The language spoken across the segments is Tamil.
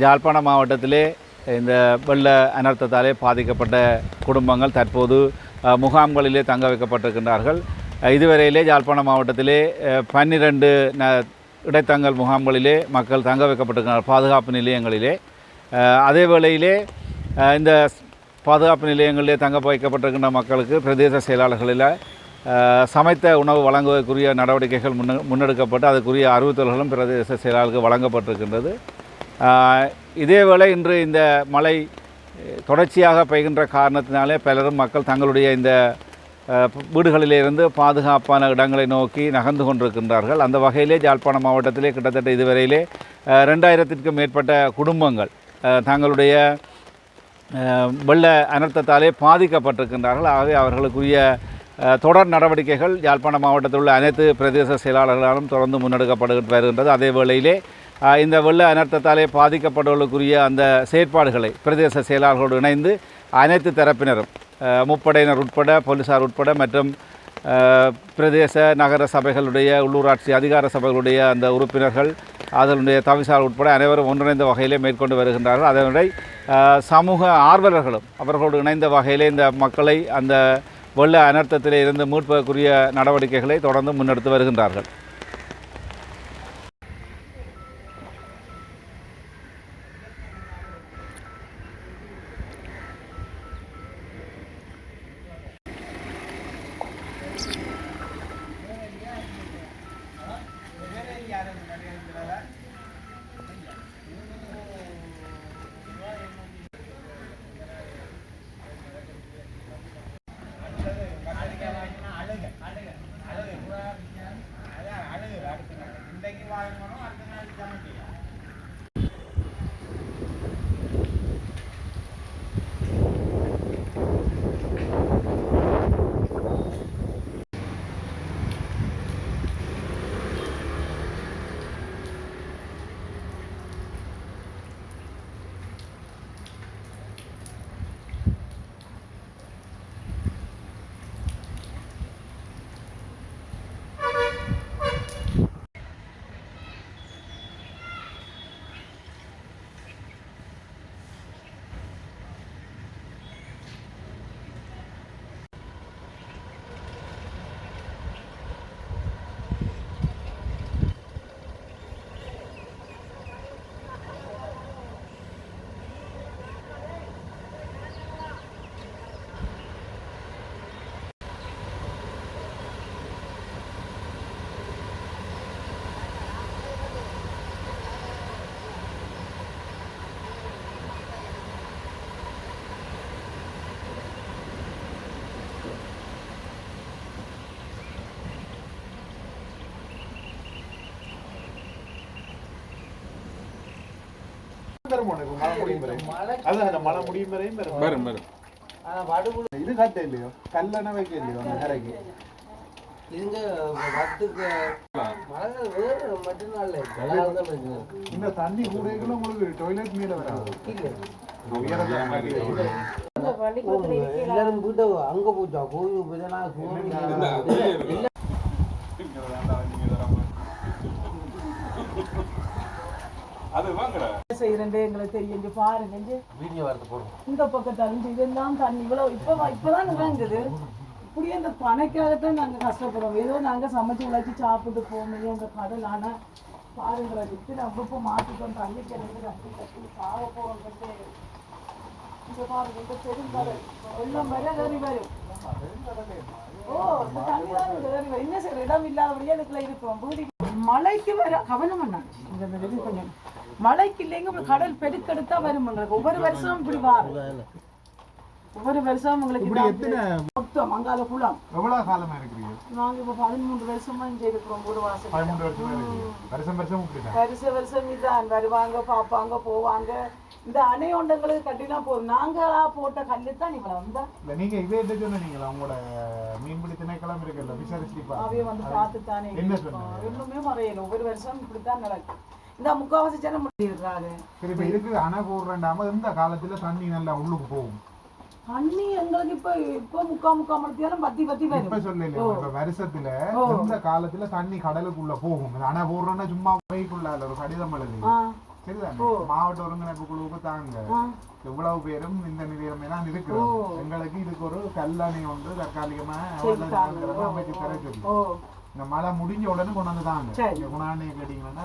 யாழ்ப்பாண மாவட்டத்திலே இந்த வெள்ள அனர்த்தத்தாலே பாதிக்கப்பட்ட குடும்பங்கள் தற்போது முகாம்களிலே தங்க வைக்கப்பட்டிருக்கின்றார்கள். இதுவரையிலே யாழ்ப்பாண மாவட்டத்திலே பன்னிரண்டு ந இடைத்தங்கல் முகாம்களிலே மக்கள் தங்க வைக்கப்பட்டிருக்கிறார் பாதுகாப்பு நிலையங்களிலே. அதே வேளையிலே இந்த பாதுகாப்பு நிலையங்களிலே தங்க வைக்கப்பட்டிருக்கின்ற மக்களுக்கு பிரதேச செயலாளர்களில் சமைத்த உணவு வழங்குவதற்குரிய நடவடிக்கைகள் முன்ன முன்னெடுக்கப்பட்டு அதுக்குரிய அறிவுறுத்தல்களும் பிரதேச செயலாளருக்கு வழங்கப்பட்டிருக்கின்றது. இதேவேளை இன்று இந்த மழை தொடர்ச்சியாக பெய்கின்ற காரணத்தினாலே பலரும் மக்கள் தங்களுடைய இந்த வீடுகளிலிருந்து பாதுகாப்பான இடங்களை நோக்கி நகர்ந்து கொண்டிருக்கின்றார்கள். அந்த வகையிலே யாழ்ப்பாணம் மாவட்டத்திலே கிட்டத்தட்ட இதுவரையிலே ரெண்டாயிரத்திற்கும் மேற்பட்ட குடும்பங்கள் தங்களுடைய வெள்ள அனர்த்தத்தாலே பாதிக்கப்பட்டிருக்கின்றார்கள். ஆகவே அவர்களுக்குரிய தொடர் நடவடிக்கைகள் யாழ்ப்பாண மாவட்டத்தில் உள்ள அனைத்து பிரதேச செயலாளர்களாலும் தொடர்ந்து முன்னெடுக்கப்பட்டு வருகின்றது அதே வேளையிலே இந்த வெள்ள அனர்த்தத்தாலே பாதிக்கப்பட்டவர்களுக்குரிய அந்த செயற்பாடுகளை பிரதேச செயலாளர்களோடு இணைந்து அனைத்து தரப்பினரும் முப்படையினர் உட்பட போலீசார் உட்பட மற்றும் பிரதேச நகர சபைகளுடைய உள்ளூராட்சி அதிகார சபைகளுடைய அந்த உறுப்பினர்கள் அதனுடைய தவிசார் உட்பட அனைவரும் ஒன்றிணைந்த வகையிலே மேற்கொண்டு வருகின்றார்கள். அதனுடைய சமூக ஆர்வலர்களும் அவர்களோடு இணைந்த வகையிலே இந்த மக்களை அந்த வெள்ள அனர்த்தத்திலே இருந்து மீட்பதற்குரிய நடவடிக்கைகளை தொடர்ந்து முன்னெடுத்து வருகின்றார்கள். இன்றைக்கு வாழணும் அடுத்த நாள் சமைக்கலாம் வரும் உனக்கு. மழை முடியும் வரை. அதான் அந்த மழை முடியும் வரையும் வரும். வரும் வரும். இது கட்ட இல்லையோ? கல்லணை வைக்க இல்லையோ? அந்த கரைக்கு? வத்துக்கு மழை வேறு மட்டும்தான் இல்லை இந்த தண்ணி கூடைகளும் உங்களுக்கு டாய்லெட் மேல வராது. எல்லாரும் வீட்டை அங்க போச்சா? போய் நான் சுவாமி எங்களுக்கு தெரியும் பாருங்க வீடியோ வரது இந்த பக்கத்து அழிஞ்சு இதெல்லாம் தண்ணி இவ்வளவு இப்ப இப்பதான் இறங்குது இப்படியே இந்த பனைக்காகத்தான் நாங்க கஷ்டப்படுறோம். ஏதோ நாங்க சமைச்சு உழைச்சி சாப்பிட்டு போக முடியும் இந்த கடல் ஆனா. பாருங்களை விட்டு நம்ம இப்போ மாட்டிட்டோம் தண்ணி கிடந்து கட்டி கட்டி போறோம் பாருங்க இந்த பெருங்கடல் வெள்ளம் வர ஏறி வரும். ஓ இந்த தண்ணி தான் ஏறி வரும். என்ன செய்யற இடம் இல்லாதபடியே வீடு மழைக்கு வர கவனம் பண்ணாங்க இந்த கொஞ்சம் மழைக்கு இல்லைங்க கடல் பெருக்கெடுத்தா வரும் எங்களுக்கு. ஒவ்வொரு வருஷமும் இப்படி வரும் ஒவ்வொரு வருஷமும் உங்களுக்கு மொத்தம் அங்கால குளம். எவ்வளவு காலமா இருக்கிறீங்க? நாங்க இப்ப பதிமூன்று வருஷமா இங்க இருக்கிறோம் ஒரு வாசல். பதிமூன்று வருஷமா வருஷம் வருஷம் வருஷம் இதான். வருவாங்க பார்ப்பாங்க போவாங்க. இந்த அணையோண்டங்களுக்கு கட்டினா போதும். நாங்களா போட்ட கல்லு தான் இவ்வளவு. இந்த இல்ல நீங்க இதே என்ன சொன்னீங்களா உங்களோட மீன்பிடி திணைக்களம் இருக்குல்ல விசாரிச்சு அவைய வந்து பார்த்து தானே என்ன சொன்னாங்க? இன்னுமே மறையல ஒவ்வொரு வருஷம் இப்படித்தான் நடக்கும். இந்த முக்காவாசி ஜனம் இருக்கிறாங்க சரி இப்ப இதுக்கு அணை போடுறேன்டாம இந்த காலத்துல தண்ணி நல்லா உள்ளுக்கு போகும்? தண்ணி எங்களுக்கு இப்ப இப்ப முக்கா முக்கா மணி பத்தி பத்தி இப்ப வரும். சொல்லல இப்ப வருஷத்துல இந்த காலத்துல தண்ணி கடலுக்குள்ள போகும். அணை போடுறோம்னா சும்மா பைக்குள்ள ஒரு கடிதம் எழுதி. சரிதான். மாவட்ட ஒருங்கிணைப்பு குழுவுக்கு தாங்க. எவ்வளவு பேரும் இந்த நிலையமே தான் இருக்கிறோம். எங்களுக்கு இதுக்கு ஒரு கல்லணை ஒன்று தற்காலிகமா அமைச்சு தர சொல்லி இந்த மழை முடிஞ்ச உடனே கொண்டு வந்து தாங்க குணாநிதி கேட்டீங்கன்னா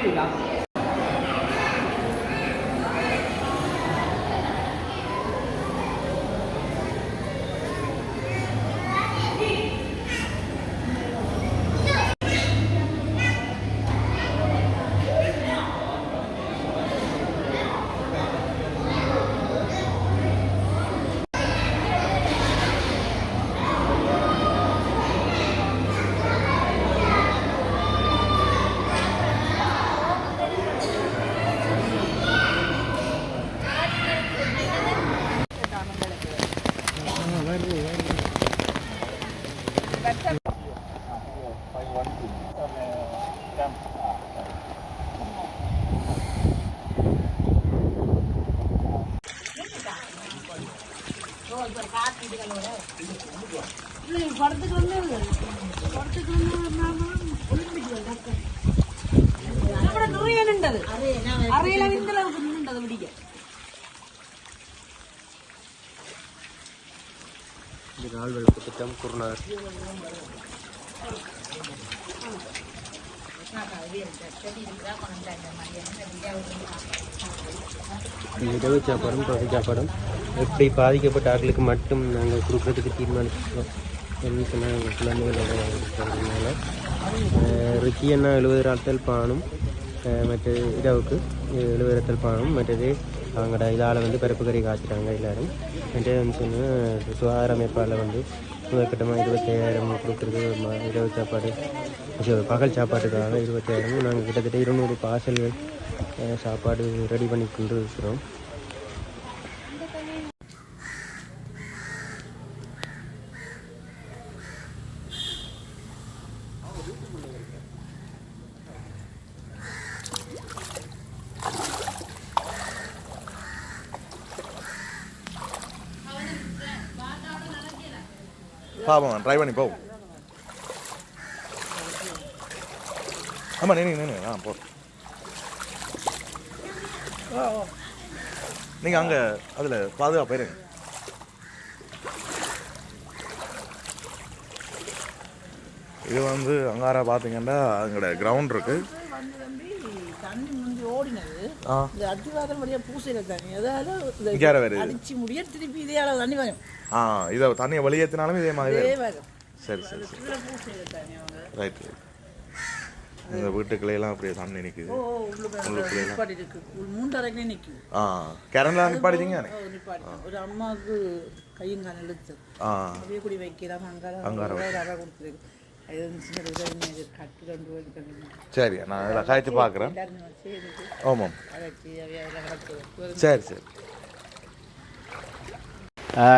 对呀。நிறைய நின்றது அறையில இந்த அளவுக்கு நின்றது பிடிக்க இது நாள் விளக்கு திட்டம் குருநாதர். இரவு சாப்பாடும் பகை சாப்பாடும் எப்படி பாதிக்கப்பட்ட ஆட்களுக்கு மட்டும் நாங்கள் கொடுக்குறதுக்கு தீர்மானிச்சிருக்கோம் என்ன சொன்னால் எங்கள் குழந்தைகளோட இருக்கிறதுனால என்ன எழுபது ராத்தல் பானும் அஹ் மற்றது இரவுக்கு எழுபது ராத்தல் பானும் மற்றது அவங்களோட இதால் வந்து பருப்பு கறி காய்ச்சிட்டாங்க எல்லோரும். மற்றது வந்து சொன்னால் சுகாதார அமைப்பால் வந்து முதற்கட்டமாக இருபத்தையாயிரம் கொடுக்குறது இரவு சாப்பாடு பகல் சாப்பாட்டுக்காக இருபத்தாயிரமும் நாங்கள் கிட்டத்தட்ட இருநூறு பார்சல்கள் சாப்பாடு ரெடி பண்ணி கொண்டு இருக்கிறோம் பாப்போம் ட்ரை பண்ணி போ. ஆமாம் நின்று நின்று ஆ போ. நீங்கள் அங்கே அதில் பாதுகாப்பு போயிருங்க. இது வந்து அங்காரா பார்த்தீங்கன்னா அங்கோட கிரவுண்ட் இருக்கு. ஓடினது. இந்த அத்திவாதம் வழியா பூசையில தண்ணி. வருது? அடிச்சு முடிய திருப்பி இதே அளவு தண்ணி வரும். ஆ இதை தண்ணியை வெளியேற்றினாலும் இதே மாதிரி சரி ரைட் இந்த வீட்டுக்குள்ளேயெல்லாம் அப்படியே தண்ணி நிற்குது ஓ உள்ளுக்குள்ள நிப்பாட்டி இருக்கு. உள் மூன்றரைக்கு நிற்கும் ஆ கரண்ட்லாம் நிப்பாடிச்சிங்க ஒரு அம்மாவுக்கு கையும் காலம் இழுத்து. ஆ. அப்படியே குடி வைக்கலாம் அங்காரம் அங்காரம் கொடுத்துருக்கு. சரி நான் காய்ச்சி பார்க்குறேன். ஆமாம். சரி சரி.